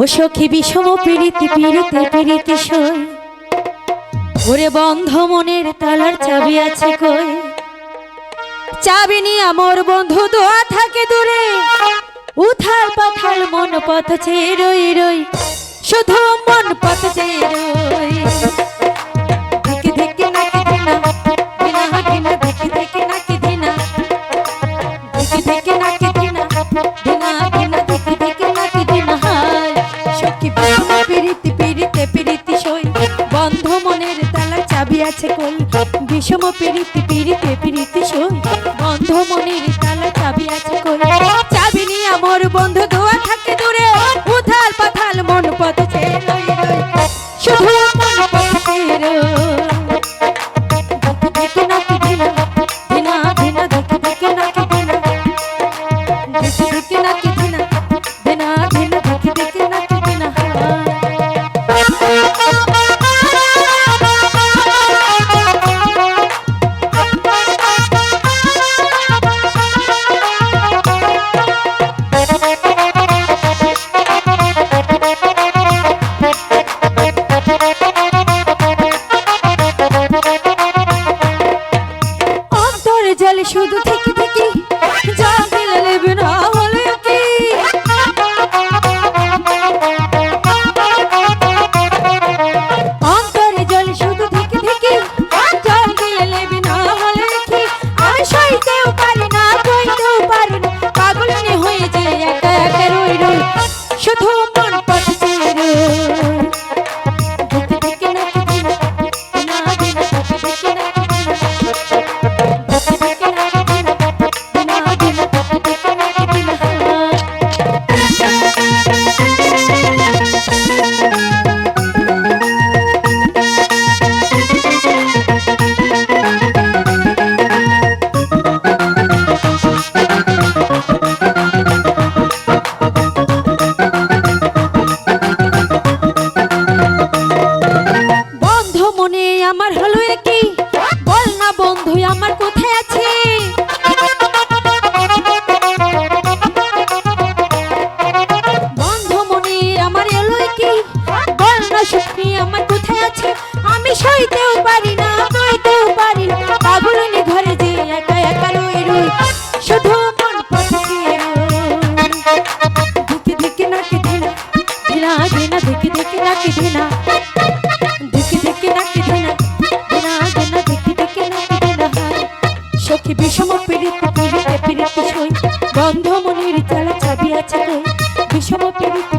ও সখী বিষম পীড়িতি পীড়িতে পীড়িতি সই। ওরে বন্ধ মনের তালার চাবি আছে কই? চাবি নি আমার বন্ধু দোয়া থাকে দূরে। উথাল পাথাল মন পথ চেয়ে রই রই, শুধু মন পথ চেয়ে রই। ধিকি সই। বন্ধ মনের তালা চাবি আছে কই? বিষম পিড়িতে পিড়িতে পিড়িতে সই। বন্ধ মনের তালা চাবি আছে কই? চাবি নিয়ে আমার বন্ধু দোয়া থাকে দূরে। উথাল পাথাল মন পথ ছেড়ে রই রই। মনে আমার হলো কি বল না বন্ধু, আমার কোথায় আছে? বন্ধু মনে আমার এলো কি বল না সুখী, আমার কোথায় আছে? আমি সইতেও পারি না বইতেও পারি না। ঘরে যে একা একা রই রই, শুধু মন নাকি দিনা দিনা দিকে নাকি দিনা কি বিষম পীড়িত পীড়িতে পীড়িত সই। চালা চাবি আছে বিষম পীড়িত